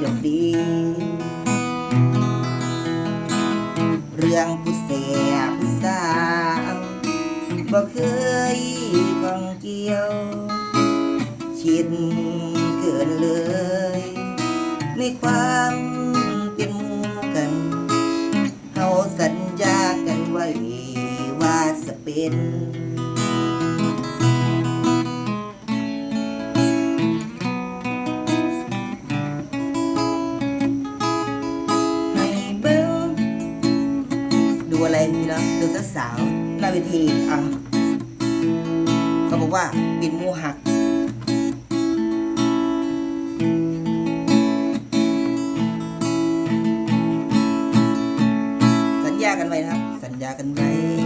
ได้ดอกดี เรื่องผู้เสียผู้สาวบ่เคยฟังเกี่ยว ชินเกินเลย ในความเป็นมูกันเฮาสัญญากันไว้ว่าจะเป็น ว่าปินมูหัก สัญญากันไว้นะครับ สัญญากันไว้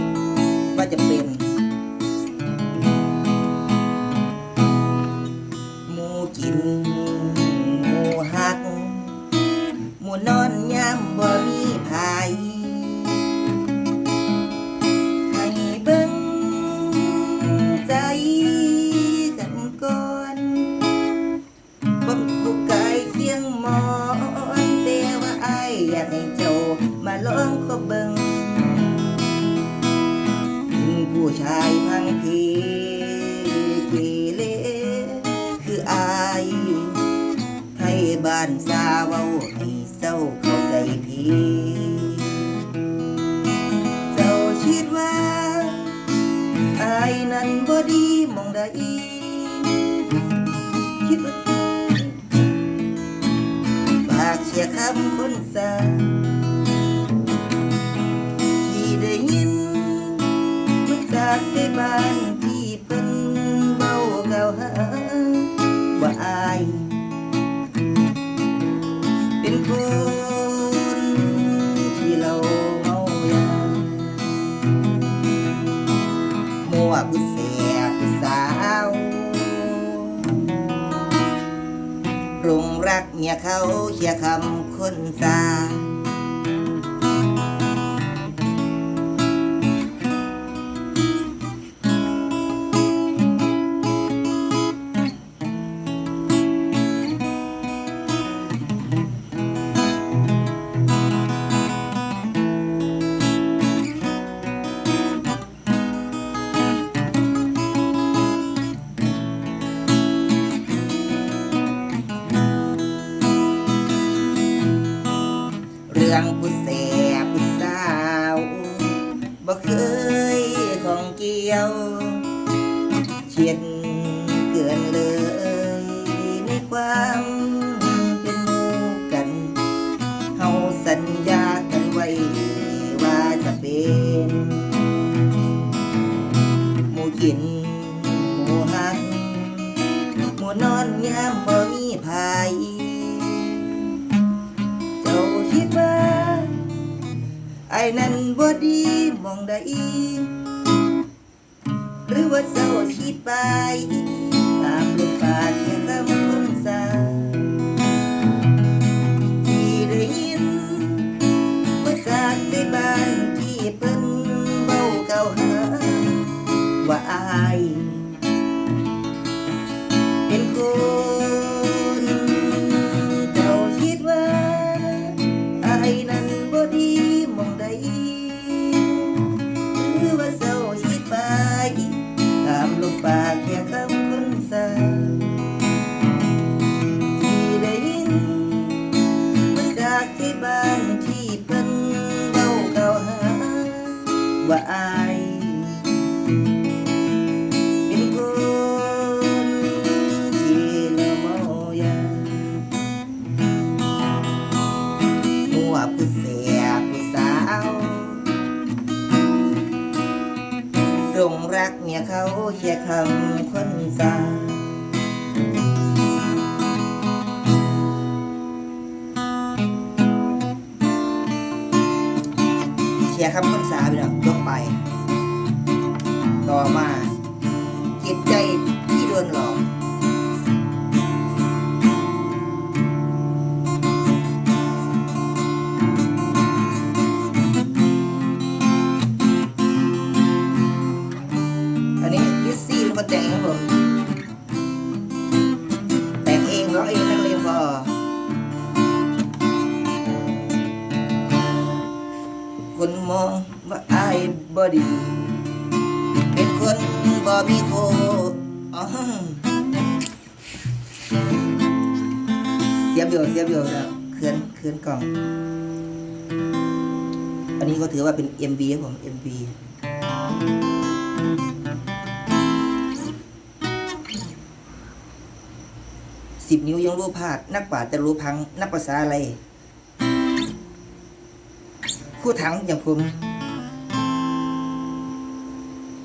านสาวเว้าให้เจ้าเข้าใจผิดเจ้าคิดว่าอายนั้นบ่ดีมองใดคิดว่าปากเสียคำคนสาที่ได้ยินมาจากในบ้านที่เพิ่ รุงรักเมียเขาเขียคำคนสา ดีมองได้หรือว่าเจ้าคิดไปตามลูกปากแค่คำคงสาที่ได้ยินว่าจากในบ้านที่เพิ่นเบ้าเก่าหาว่าอาย เขียคำคนสาเชียร์คำคนสาไปแล้วยกไป ต่อมา ดี เป็นคนบ่มีโคอ๋อเสียบอยู่เสียบอยู่แล้วเคลื่อนเคลื่อนกล่อง อันนี้ก็ถือว่าเป็น MV ครับผม MV สิบนิ้วยังรู้พลาด นักปราจะรู้พัง นักภาษาอะไร คู่ถังอย่างผม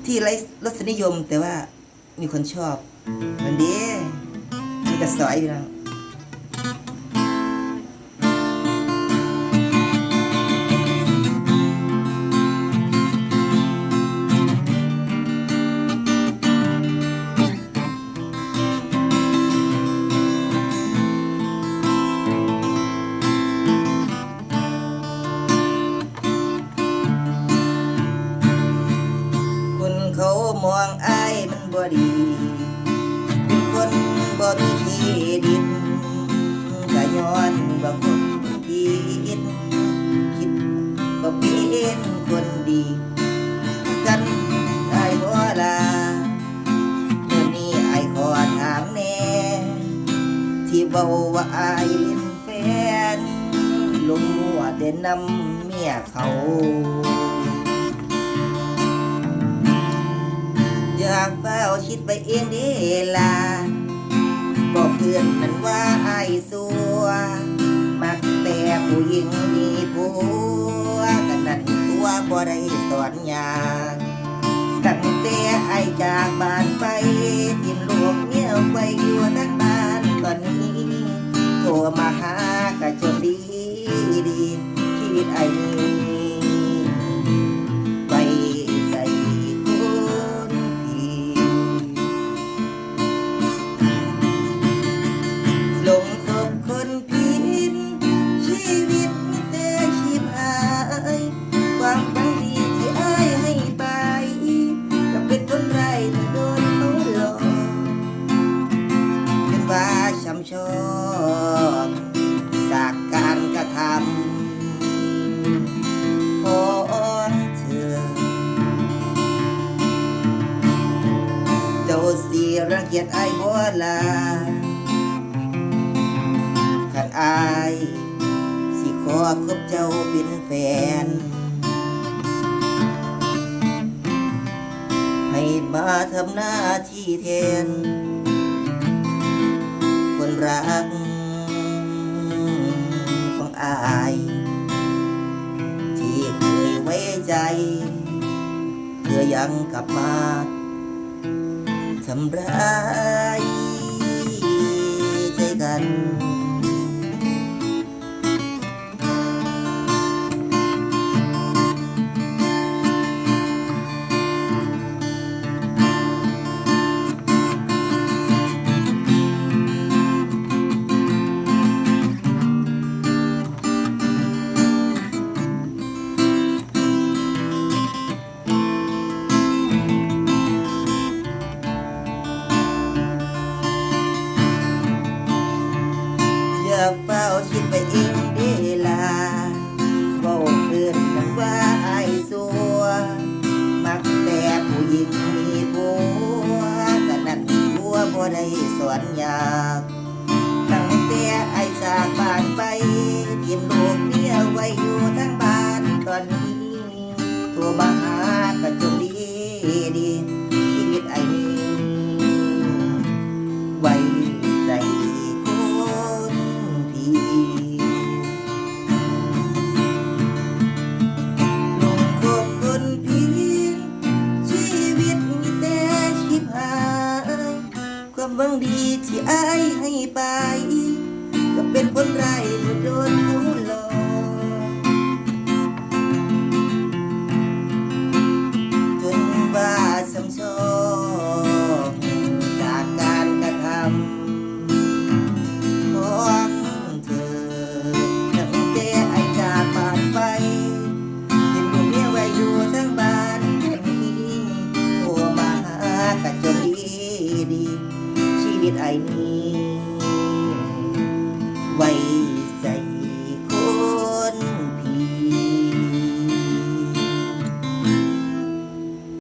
ที่ไร้รสนิยมแต่ว่ามีคนชอบมันดีมันกระสอยอยู่แล้ว ดี เป็นคนบ่มีที่ดินก็ย้อนว่าคนคิดคิดบ่เป็นคนดีกันไอ้บ่ลาเมื่อนี้ไอ้ขอถามแน่ที่เบาว่าอายเป็นแฟนลงมัวแต่นำเมียเขา อยากเฝ้าชิดไปเองเด้ล่ะบอกเพื่อนมันว่าไอ้สัว มักแต่ผู้หญิงมีผัวกันนั่นตัวบ่ได้สอนยากตั้งแต่ไอ้ายจากบ้านไปทิมลูกเมียไว้อยู่ทั้งบ้านตอนนี้โทรมาหากะจนดีดีชีวิตไอ้ ไอ้ายบ่ลาขันอาย สิขอคบเจ้าเป็นแฟน ให้มาทำหน้าที่แทน คนรักของอาย ที่เคยไว้ใจเพื่อยังกลับมาำร้าย ดีที่อายให้ไป ก็เป็นผลร้